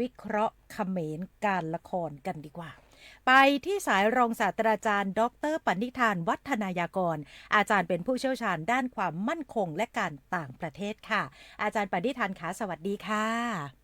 วิเคราะห์เขมรการละครกันดีกว่า ไปที่สายรองศาสตราจารย์ ดรปณิธานวัฒนายากร อาจารย์เป็นผู้เชี่ยวชาญด้านความมั่นคงและการต่างประเทศค่ะ อาจารย์ปณิธานขาสวัสดีค่ะ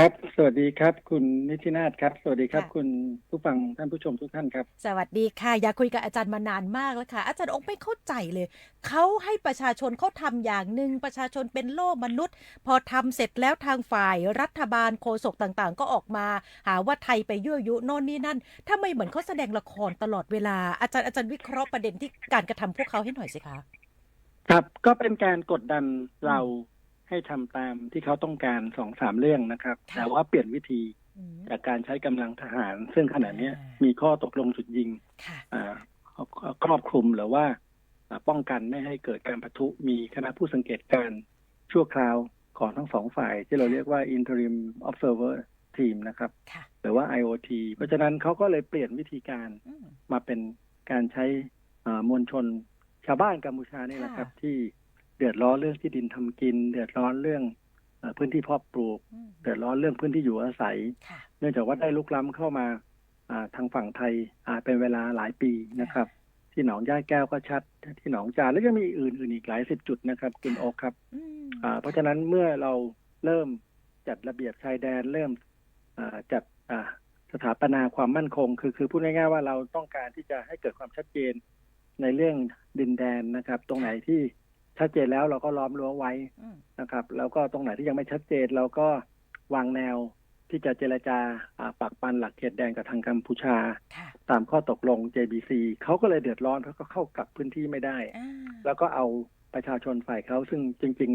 ครับ สวัสดีครับ คุณนิตินาถครับ สวัสดีครับ ค่ะ คุณผู้ฟังท่านผู้ชมทุกท่านครับ สวัสดีค่ะ อยากคุยกับอาจารย์มานานมากแล้วค่ะ อาจารย์องค์ไม่เข้าใจเลย เขาให้ประชาชนเขาทำอย่างหนึ่งประชาชนเป็นโล่มนุษย์ พอทำเสร็จแล้วทางฝ่ายรัฐบาลโฆษกต่างๆ ก็ออกมา หาว่าไทยไปยั่วยุโน่นนี่นั่นทำไมเหมือนเขาแสดงละครตลอดเวลาอาจารย์อาจารย์วิเคราะห์ประเด็นที่การกระทำพวกเขาให้หน่อยสิคะ ครับ ก็เป็นการกดดันเรา ให้ทำตามที่เขาต้องการสองสามเรื่องนะครับค่ะแต่ว่าเปลี่ยนวิธีอืมจากการใช้กำลังทหาร ซึ่งขณะเนี้ยอ่ามีมีข้อตกลงจุดยิงค่ะอ่าครอบคลุมหรือว่าอ่าป้องกันไม่ให้เกิดการปะทุมีคณะผู้สังเกตการณ์ชั่วคราวของทั้งสองฝ่าย ที่เราเรียกว่า interim observer team นะครับค่ะหรือว่า IOT เพราะฉะนั้นเขาก็เลยเปลี่ยนวิธีการอืมมาเป็นการใช้อ่ามวลชนชาวบ้านกัมพูชานี่แหละครับค่ะที่ เดือดร้อนเรื่องที่ดินทำกิน เดือดร้อนเรื่องเอ่อพื้นที่เพาะปลูกอืมเดือดร้อนเรื่องพื้นที่อยู่อาศัยค่ะเนื่องจากว่าได้ลุกล้ำเข้ามาอ่าทางฝั่งไทยอ่าเป็นเวลาหลายปีนะครับ ที่หนองย่าแก้วก็ชัด ที่หนองจานแล้วก็มีอื่นๆอีกหลายสิบจุดนะครับคุณโอ๊คครับอืมอ่าเพราะฉะนั้นเมื่อเราเริ่มจัดระเบียบชายแดนเริ่มอ่าจัดอ่าสถาปนาความมั่นคง คือคือพูดง่ายๆว่าเราต้องการที่จะให้เกิดความชัดเจนในเรื่องดินแดนนะครับ ตรงไหนที่ ชัดเจนแล้วเราก็ล้อมรั้วไว้อืมนะครับ แล้วก็ตรงไหนที่ยังไม่ชัดเจนเราก็วางแนวที่จะเจรจาอ่าปักปันหลักเขตแดนกับทางกัมพูชาค่ะตามข้อตกลง JBC เขาก็เลยเดือดร้อนเพราะเขาเข้ากลับพื้นที่ไม่ได้อ่าแล้วก็เอาประชาชนฝ่ายเขาซึ่งจริง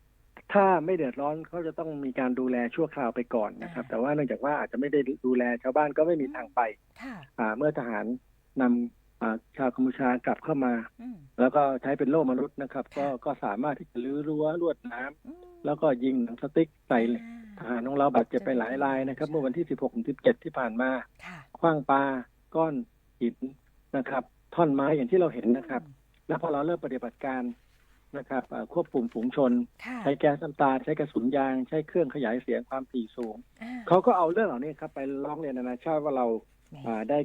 ๆ ถ้าไม่เดือดร้อนเขาจะต้องมีการดูแลชั่วคราวไปก่อนนะครับ แต่ว่าเนื่องจากว่าอาจจะไม่ได้ดูแลชาวบ้านก็ไม่มีทางไปค่ะอ่าเมื่อทหารนำอ่า ชาวกัมพูชากลับเข้ามาอืมแล้วก็ใช้เป็นโล่มนุษย์นะครับ ก็ก็สามารถที่จะลื้อรั้วลวดน้ำอืมแล้วก็ยิงหนังสติ๊กใส่อ่าทหารของเราบาดเจ็บไปหลายรายนะครับ เมื่อวันที่ 16 17 ที่ผ่านมาค่ะคว้างปลาก้อนหินนะครับ ท่อนไม้อย่างที่เราเห็นนะครับ แล้วพอเราเริ่มปฏิบัติการนะครับอ่าควบคุมฝูงชนค่ะใช้แก๊สน้ำตาใช้กระสุนยาง ใช้เครื่องขยายเสียงความถี่สูงอ่าเขาก็เอาเรื่องเหล่านี้ครับไปร้องเรียนนานาชาติว่าเราแหมอ่าได้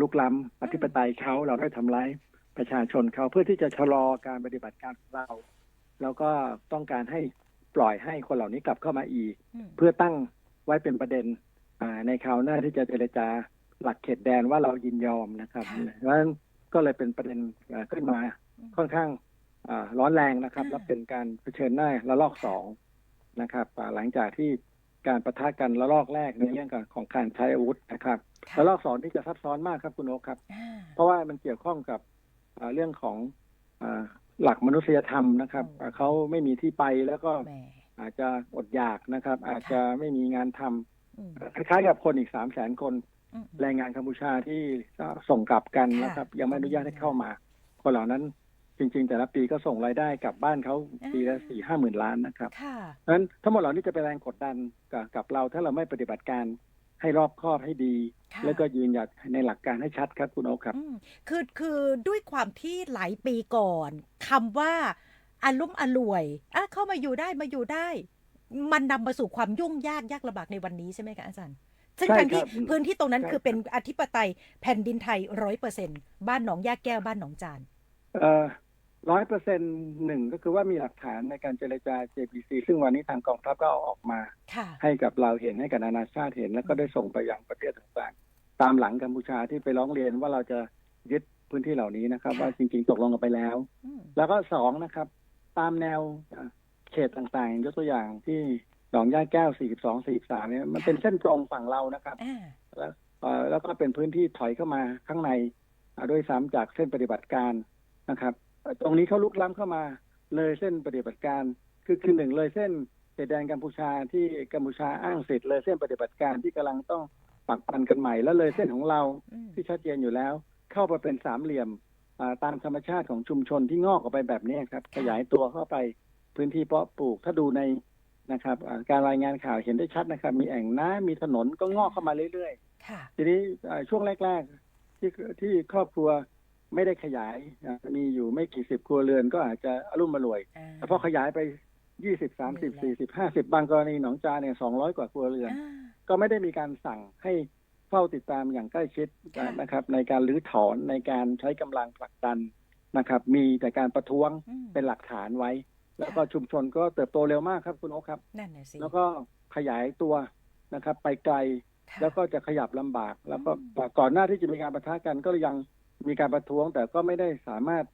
ลุกล้ำอธิปไตยเขาเราได้ทำร้ายประชาชนเขาเพื่อที่จะชะลอการปฏิบัติการของเรา แล้วก็ต้องการให้ปล่อยให้คนเหล่านี้กลับเข้ามาอีกอืมเพื่อตั้งไว้เป็นประเด็นอ่าในคราวหน้าที่จะเจรจาหลักเขตแดนว่าเรายินยอมนะครับเพราะฉะนั้นก็เลยเป็นประเด็นอ่าขึ้นมาค่อนข้างอ่าร้อนแรงนะครับ และเป็นการเผชิญหน้าระลอกสองนะครับอ่าหลังจากที่ การประทะกันระลอกแรกในเรื่องของการใช้อาวุธนะครับค่ะระลอกสองที่จะซับซ้อนมากครับคุณโอ๊คครับอ่าเพราะว่ามันเกี่ยวข้องกับอ่าเรื่องของอ่าหลักมนุษยธรรมนะครับอืมอ่าเขาไม่มีที่ไปแล้วก็แหมอาจจะอดอยากนะครับ อาจจะไม่มีงานทำอืมคล้ายๆกับคนอีกสามแสนคนอืมแรงงานกัมพูชาที่ส่งกลับกันค่ะนะครับ ยังไม่อนุญาตให้เข้ามา คนเหล่านั้น จริง ๆ แต่ละปีก็ส่งรายได้กลับบ้านเขาปีละสี่ห้าหมื่นล้านนะครับค่ะเพราะฉะนั้นทั้งหมดเหล่านี้จะเป็นแรงกดดันกับกับเราถ้าเราไม่ปฏิบัติการให้รอบคอบให้ดี ค่ะ แล้วก็ยืนหยัดในหลักการให้ชัดครับคุณโอ๊คครับ อืมคือคือด้วยความที่หลายปีก่อนคำว่าอารุ่มอร่วยอะเข้ามาอยู่ได้มาอยู่ได้ มันนำมาสู่ความยุ่งยากยากลำบากในวันนี้ใช่ไหมคะอาจารย์ ซึ่งใช่ทั้งที่ครับพื้นที่ตรงนั้นใช่ คือเป็นอธิปไตยแผ่นดินไทยร้อยเปอร์เซ็นบ้านหนองยาแก้วบ้านหนองจาน เอ่อ ร้อยเปอร์เซ็นหนึ่งก็คือว่ามีหลักฐานในการเจรจา JPC ซึ่งวันนี้ทางกองทัพก็เอาออกมา ค่ะให้กับเราเห็นให้กับนานาชาติเห็น แล้วก็ได้ส่งไปยังประเทศต่างๆ ตามหลังกัมพูชาที่ไปร้องเรียนว่าเราจะยึดพื้นที่เหล่านี้นะครับค่ะว่าจริงๆตกลงกันไปแล้ว อืมแล้วก็สองนะครับ ตามแนวอ่าเขตต่างๆ ยกตัวอย่างที่หนองย่าแก้ว 42 43 เนี่ยมันเป็นเส้นตรงฝั่งเรานะครับ อ่าแล้วเอ่อแล้วก็เป็นพื้นที่ถอยเข้ามาข้างในอ่าด้วยซ้ำจากเส้นปฏิบัติการนะครับเอ่อ ตรงนี้เขาลุกล้ำเข้ามาเลยเส้นปฏิบัติการ คือคือหนึ่งเลยเส้นเขตแดนกัมพูชาที่กัมพูชาอ้างสิทธิ์เลยเส้นปฏิบัติการที่กำลังต้องปักปันกันใหม่ แล้วเลยเส้นของเราอืมที่ชัดเจนอยู่แล้ว เข้าไปเป็นสามเหลี่ยมอ่าตามธรรมชาติของชุมชนที่งอกออกไปแบบนี้ครับ ขยายตัวเข้าไปพื้นที่เพาะปลูกถ้าดูในนะครับอ่าการรายงานข่าวเห็นได้ชัดนะครับ มีแอ่งน้ำมีถนนก็งอกเข้ามาเรื่อยๆค่ะทีนี้เอ่อช่วงแรก ๆ ที่ที่ครอบครัว ไม่ได้ขยายอะมีอยู่ไม่กี่สิบครัวเรือนก็อาจจะอารมณ์มารวยอ่าแต่พอขยายไปยี่สิบสามสิบสี่สิบห้าสิบบางกรณีหนองจาเนี่ยสองร้อยกว่าครัวเรือนอ่าก็ไม่ได้มีการสั่งให้เฝ้าติดตามอย่างใกล้ชิดค่ะนะครับ ในการรื้อถอนในการใช้กำลังผลักดันนะครับ มีแต่การประท้วงอืมเป็นหลักฐานไว้ แล้วก็ชุมชนก็เติบโตเร็วมากครับคุณโอ๊คครับนั่นน่ะสิแล้วก็ขยายตัวนะครับ ไปไกลค่ะแล้วก็จะขยับลำบาก แล้วก็อืมก่อนหน้าที่จะมีการประทะกันก็ยัง มีการประท้วงแต่ก็ไม่ได้สามารถ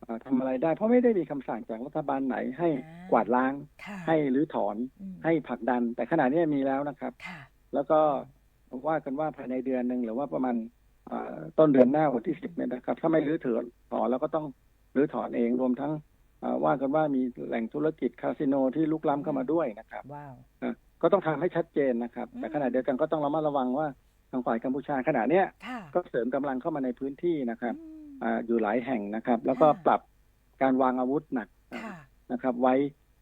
เอ่อทำอะไรได้ เพราะไม่ได้มีคำสั่งจากรัฐบาลไหนให้กวาดล้างค่ะให้รื้อถอนอืมให้ผลักดัน แต่ขณะนี้มีแล้วนะครับค่ะแล้วก็ว่ากันว่าภายในเดือนหนึ่งหรือว่าประมาณเอ่อต้นเดือนหน้าวันที่สิบเนี่ยนะครับ ถ้าไม่รื้อถอนถอนแล้วก็ต้องรื้อถอนเองรวมทั้งเอ่อว่ากันว่ามีแหล่งธุรกิจคาสิโนที่ลุกล้ำเข้ามาด้วยนะครับว้าวนะก็ต้องทำให้ชัดเจนนะครับอืมแต่ขณะเดียวกันก็ต้องระมัดระวังว่า ทางฝ่ายกัมพูชาขณะเนี้ยค่ะก็เสริมกำลังเข้ามาในพื้นที่นะครับอืมอ่าอยู่หลายแห่งนะครับ แล้วก็ค่ะ ปรับการวางอาวุธหนักค่ะ นะครับ ไว้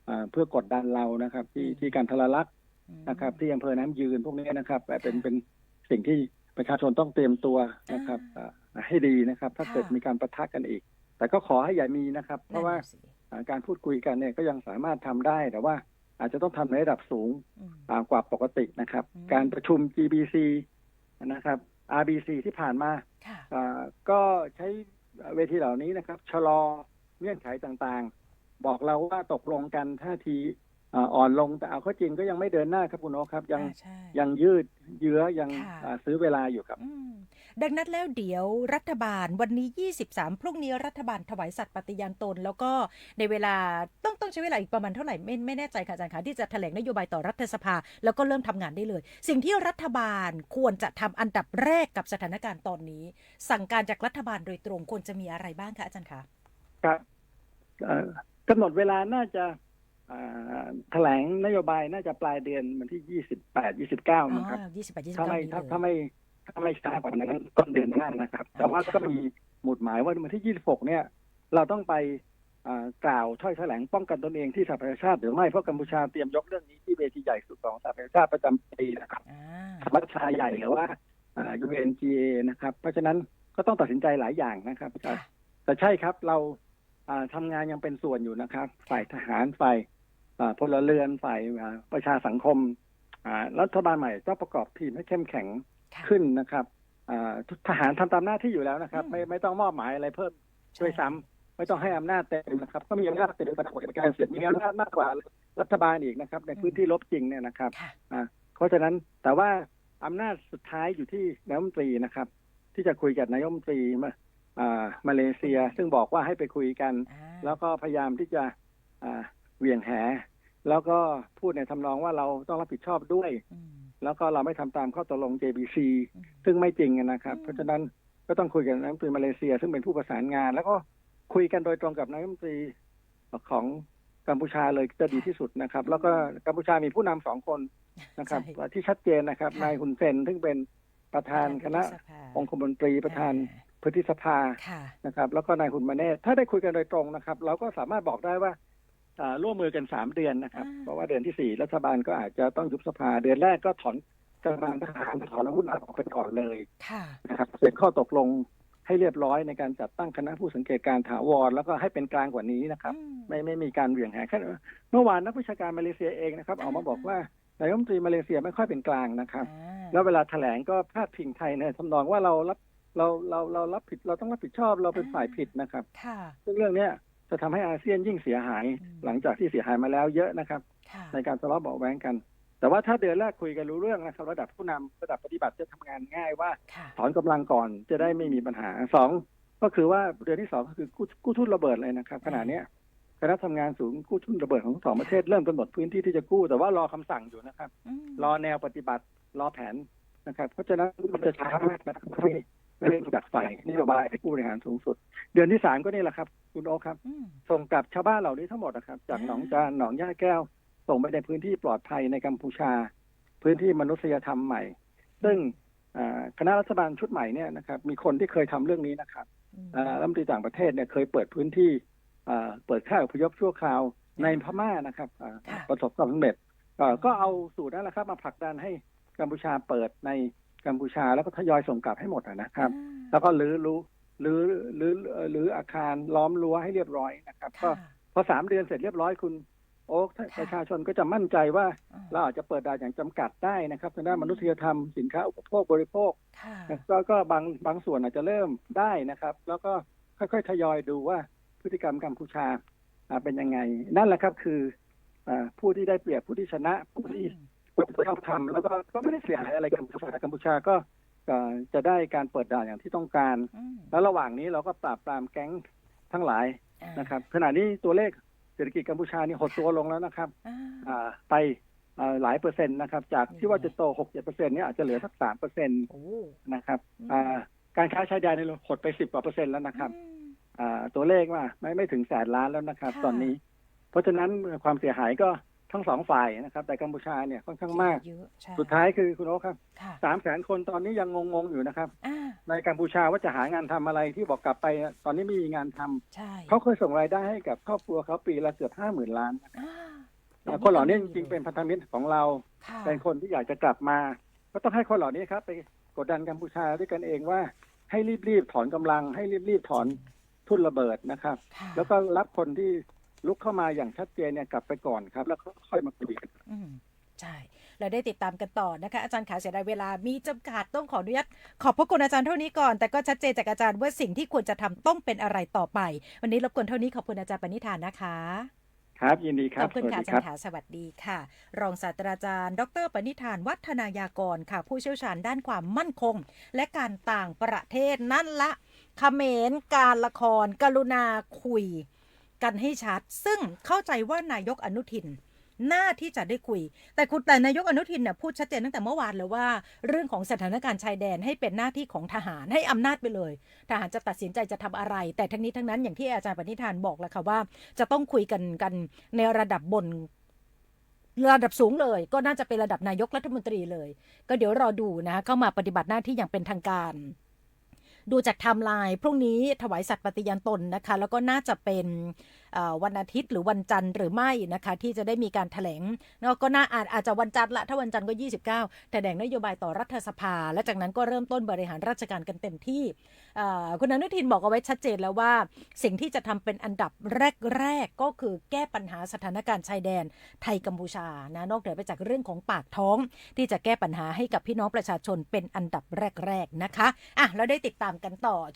อ่าเพื่อกดดันเรานะครับ ที่อืม ที่การทรลักษณ์อืมนะครับ ที่อำเภอน้ำยืนพวกนี้นะครับแต่เป็นค่ะเป็นสิ่งที่ประชาชนต้องเตรียมตัวนะครับอ่าให้ดีนะครับ ถ้าค่ะ เกิดมีการประทะกันอีก แต่ก็ขอให้อย่ามีนะครับ เพราะว่านั่นน่สิอ่าการพูดคุยกันเนี่ยก็ยังสามารถทำได้ แต่ว่าอาจจะต้องทำในระดับสูงอืม อ่ากว่าปกตินะครับ อืม การประชุม GBC นะครับ RBC ที่ผ่านมาค่ะอ่าก็ใช้เวทีเหล่านี้นะครับ ชะลอเงื่อนไขต่างๆ บอกเราว่าตกลงกันท่าทีอ่าอ่อนลงแต่เอาเข้าจริงก็ยังไม่เดินหน้าครับคุณโอคครับยังอ่าใช่ ยังยืดเยื้อยังค่ะ อ่าซื้อเวลาอยู่ครับ อืม ดังนั้นแล้วเดี๋ยวรัฐบาลวันนี้ 23 พรุ่งนี้รัฐบาลถวายสัตย์ปฏิญาณตน แล้วก็ในเวลาต้องต้องใช้เวลาอีกประมาณเท่าไหร่ไม่ไม่แน่ใจค่ะอาจารย์คะที่จะแถลงนโยบายต่อรัฐสภา แล้วก็เริ่มทำงานได้เลย สิ่งที่รัฐบาลควรจะทำอันดับแรกกับสถานการณ์ตอนนี้ สั่งการจากรัฐบาลโดยตรงควรจะมีอะไรบ้างคะอาจารย์คะครับเอ่อกำหนดเวลาน่าจะอ่าแถลงนโยบายน่าจะปลายเดือนวันที่ยี่สิบแปดยี่สิบเก้าอ๋มั้งครับอ28 29ถ้าไม่นี้ถ้าเลยถ้าไม่ ถ้าไม่ช้ากว่านั้นต้นเดือนหน้านะครับ แต่ว่าค่ะก็มีหมุดหมายว่าวันที่ 26 เนี่ย เราต้องไปอ่ากล่าวถ้อยแถลงป้องกันตนเองที่สหประชาชาติหรือไม่เพราะกัมพูชาเตรียมยกเรื่องนี้ที่เวทีใหญ่สุดของสหประชาชาติประจำปีนะครับอ่าสมัชชาใหญ่หรือว่าอ่า UNGA นะครับ เพราะฉะนั้นก็ต้องตัดสินใจหลายอย่างนะครับค่ะแต่ใช่ครับเราอ่าทำงานยังเป็นส่วนอยู่นะครับ ฝ่ายทหารฝ่ายอ่าพลเรือนฝ่ายอ่าประชาสังคมอ่ารัฐบาลใหม่ต้องประกอบทีมให้เข้มแข็งค่ะ ขึ้นนะครับอ่าทหารทำตามหน้าที่อยู่แล้วนะครับอืมไม่ไม่ต้องมอบหมายอะไรเพิ่มช่วยซ้ำไม่ต้องให้อำนาจเต็มนะครับ ก็มีอำนาจเต็มปฏิบัติการเสร็จมีอำนาจมากกว่ารัฐบาลอีกนะครับ ในพื้นที่ลบจริงเนี่ยนะครับค่ะอ่าเพราะฉะนั้นแต่ว่าอำนาจสุดท้ายอยู่ที่นายกรัฐมนตรีนะครับ ที่จะคุยกับนายกรัฐมนตรีมาอ่ามาเลเซีย ซึ่งบอกว่าให้ไปคุยกันอ่าแล้วก็พยายามที่จะอ่าเหวี่ยงแหแล้วก็พูดในทำนองว่าเราต้องรับผิดชอบด้วยอืม แล้วก็เราไม่ทำตามข้อตกลง JBC อืมซึ่งไม่จริงนะครับอืมเพราะฉะนั้นก็ต้องคุยกับนายกรัฐมนตรีมาเลเซีย ซึ่งเป็นผู้ประสานงาน แล้วก็คุยกันโดยตรงกับนายกรัฐมนตรีของกัมพูชาเลยจะดีที่สุดนะครับ แล้วก็กัมพูชามีผู้นำสองคนนะครับใช่ที่ชัดเจนนะครับค่ะนายฮุนเซนซึ่งเป็นประธานคณะวุฒิสภาองคมนตรีประธานอ่พฤษสภาค่ะนะครับ แล้วก็นายฮุนมาเนตถ้าได้คุยกันโดยตรงนะครับ เราก็สามารถบอกได้ว่าอ่า ร่วมมือกันสามเดือนนะครับอ่าเพราะว่าเดือนที่สี่รัฐบาลก็อาจจะต้องยุบสภา เดือนแรกก็ถอนกำลังทหารถอนอาวุธออกไปก่อนเลยค่ะนะครับเสร็จข้อตกลงให้เรียบร้อยในการจัดตั้งคณะผู้สังเกตการณ์ถาวร แล้วก็ให้เป็นกลางกว่านี้นะครับอืมไม่ไม่มีการเหวี่ยงแหแค่เมื่อวานนักวิชาการมาเลเซียเองนะครับอ่าออกมาบอกว่านายกรัฐมนตรีมาเลเซียไม่ค่อยเป็นกลางนะครับอ่าแล้วเวลาแถลงก็พาดพิงไทยในทำนองว่าเรารับเราเราเรารับผิดเราต้องรับผิดชอบเราเป็นฝ่ายผิดนะครับค่ะซึ่งเรื่องเนี้ย จะทำให้อาเซียนยิ่งเสียหายอืมหลังจากที่เสียหายมาแล้วเยอะนะครับค่ะในการทะเลาะเบาะแว้งกัน แต่ว่าถ้าเดือนแรกคุยกันรู้เรื่องนะครับ ระดับผู้นำระดับปฏิบัติจะทำงานง่ายว่าค่ะถอนกำลังก่อนจะได้ไม่มีปัญหาสองก็คือว่าเดือนที่สองก็คือกู้กู้ทุนระเบิดเลยนะครับขณะเนี้ยคณะทำงานศูนย์กู้ทุนระเบิดของทั้งสองประเทศเริ่มกำหนดพื้นที่ที่จะกู้แต่ว่ารอคำสั่งอยู่นะครับอืมรอแนวปฏิบัติรอแผนนะครับ เพราะฉะนั้นมันจะช้ามากนะครับไม่ไม่ได้จัดฝ่ายนโยบายผู้บริหารสูงสุด เดือนที่สามก็นี่แหละครับ คุณโอคครับ อืมส่งกลับชาวบ้านเหล่านี้ทั้งหมดนะครับ จากอ่าหนองจานหนองย่าแก้ว ส่งไปในพื้นที่ปลอดภัยในกัมพูชา พื้นที่มนุษยธรรมใหม่ ซึ่งอ่าคณะรัฐบาลชุดใหม่เนี่ยนะครับ มีคนที่เคยทำเรื่องนี้นะครับอืมอ่ารัฐมนตรีต่างประเทศเนี่ยเคยเปิดพื้นที่อ่าเปิดค่ายอพยพชั่วคราวในพม่านะครับอ่าค่ะ ประสบความสำเร็จอ่าก็เอาสูตรนั้นแหละครับ มาผลักดันให้กัมพูชาเปิดในกัมพูชาแล้วก็ทยอยส่งกลับให้หมดอะนะครับอ่าแล้วก็รื้อรู้ รื้อรื้อรื้ออาคารล้อมรั้วให้เรียบร้อยนะครับ ก็ค่ะพอสามเดือนเสร็จเรียบร้อยคุณ โอ้ถ้าค่ะประชาชนก็จะมั่นใจว่าอ่าเราอาจจะเปิดด่านอย่างจำกัดได้นะครับทางด้านมนุษยธรรมสินค้าอุปโภคบริโภคค่ะก็ก็บางบางส่วนอาจจะเริ่มได้นะครับ แล้วก็ค่อยๆทยอยดูว่าพฤติกรรมกัมพูชาอ่าเป็นยังไง นั่นแหละครับคืออ่าผู้ที่ได้เปรียบผู้ที่ชนะผู้ที่ชอบทำแล้วก็ก็ไม่ได้เสียหายอะไรกัมพูชากัมพูชาก็ก็ จะได้การเปิดด่านอย่างที่ต้องการอืมแล้วระหว่างนี้เราก็ปราบปรามแก๊งทั้งหลายอ่านะครับขณะนี้ตัวเลขเศรษฐกิจกัมพูชานี่หดตัวลงแล้วนะครับอ่าอ่าไปอ่าหลายเปอร์เซ็นต์นะครับ จากที่ว่าจะโตหกเจ็ดเปอร์เซ็นต์เนี่ยอาจจะเหลือสักสามเปอร์เซ็นต์โอ้นะครับอืมอ่าการค้าชายแดนนี่หดไปสิบกว่าเปอร์เซ็นต์แล้วนะครับอืมอ่าตัวเลขว่าไม่ไม่ถึงแสนล้านแล้วนะครับค่ะตอนนี้ เพราะฉะนั้นความเสียหายก็ ทั้งสองฝ่ายนะครับ แต่กัมพูชาเนี่ยค่อนข้างมาก เยอะใช่สุดท้ายคือคุณโอ๊คครับค่ะสามแสนคนตอนนี้ยังงงๆอยู่นะครับ อ่าในกัมพูชาว่าจะหางานทำอะไรที่บอกกลับไปตอนนี้ไม่มีงานทำใช่เขาเคยส่งรายได้ให้กับครอบครัวเขาปีละเกือบห้าหมื่นล้านอ่าอ่าคนเหล่านี้จริงๆเป็นพันธมิตรของเรา ค่ะเป็นคนที่อยากจะกลับมา ก็ต้องให้คนเหล่านี้ครับไปกดดันกัมพูชาด้วยกันเองว่าให้รีบๆถอนกำลัง ให้รีบๆถอนทุ่นระเบิดนะครับ ค่ะแล้วก็รับคนที่ ลุกเข้ามาอย่างชัดเจนเนี่ยกลับไปก่อนครับ แล้วก็ค่อยมาคุยกันอืมใช่เราได้ติดตามกันต่อนะคะ อาจารย์ขาเสียดายเวลามีจำกัดต้องขออนุญาตขอบพระคุณอาจารย์เท่านี้ก่อน แต่ก็ชัดเจนจากอาจารย์ว่าสิ่งที่ควรจะทำต้องเป็นอะไรต่อไป วันนี้รบกวนเท่านี้ขอบคุณอาจารย์ปณิธานนะคะครับยินดีครัขบอบคุณสวัสค่ะดีอาคจารรับย์ขาสวัสดีค่ะ รองศาสตราจารย์ ดรปณิธานวัฒนายากรค่ะ ผู้เชี่ยวชาญด้านความมั่นคง และการต่างประเทศนั่นละเขมรการละคร กรุณาคุย กันให้ชัด ซึ่งเข้าใจว่านายกอนุทินหน้าที่จะได้คุย แต่คุณแต่นายกอนุทินเนี่ยพูดชัดเจนตั้งแต่เมื่อวานเลยว่า เรื่องของสถานการณ์ชายแดนให้เป็นหน้าที่ของทหารให้อำนาจไปเลย ทหารจะตัดสินใจจะทำอะไร แต่ทั้งนี้ทั้งนั้นอย่างที่อาจารย์ปณิธานบอกแล้วค่ะว่า จะต้องคุยกันกันในระดับบนระดับสูงเลย ก็น่าจะเป็นระดับนายกรัฐมนตรีเลย ก็เดี๋ยวรอดูนะเข้ามาปฏิบัติหน้าที่อย่างเป็นทางการ ดูจากไทม์ไลน์พรุ่งนี้ถวายสัตว์ปฏิญาณตนนะคะ แล้วก็น่าจะเป็น วันอาทิตย์หรือวันจันทร์หรือไม่นะคะที่จะได้มีการแถลงแล้วก็น่าอาจอาจจะวันจันทร์ละถ้าวันจันทร์ก็ 29 แถลงนโยบายต่อรัฐสภา และจากนั้นก็เริ่มต้นบริหารราชการกันเต็มที่คุณอนุทินบอกเอาไว้ชัดเจนแล้วว่า สิ่งที่จะทำเป็นอันดับแรกๆก็คือแก้ปัญหาสถานการณ์ชายแดนไทยกัมพูชานะนอกเหนือไปจากเรื่องของปากท้อง ที่จะแก้ปัญหาให้กับพี่น้องประชาชนเป็นอันดับแรกๆนะคะอะเราได้ติดตามกันต่อ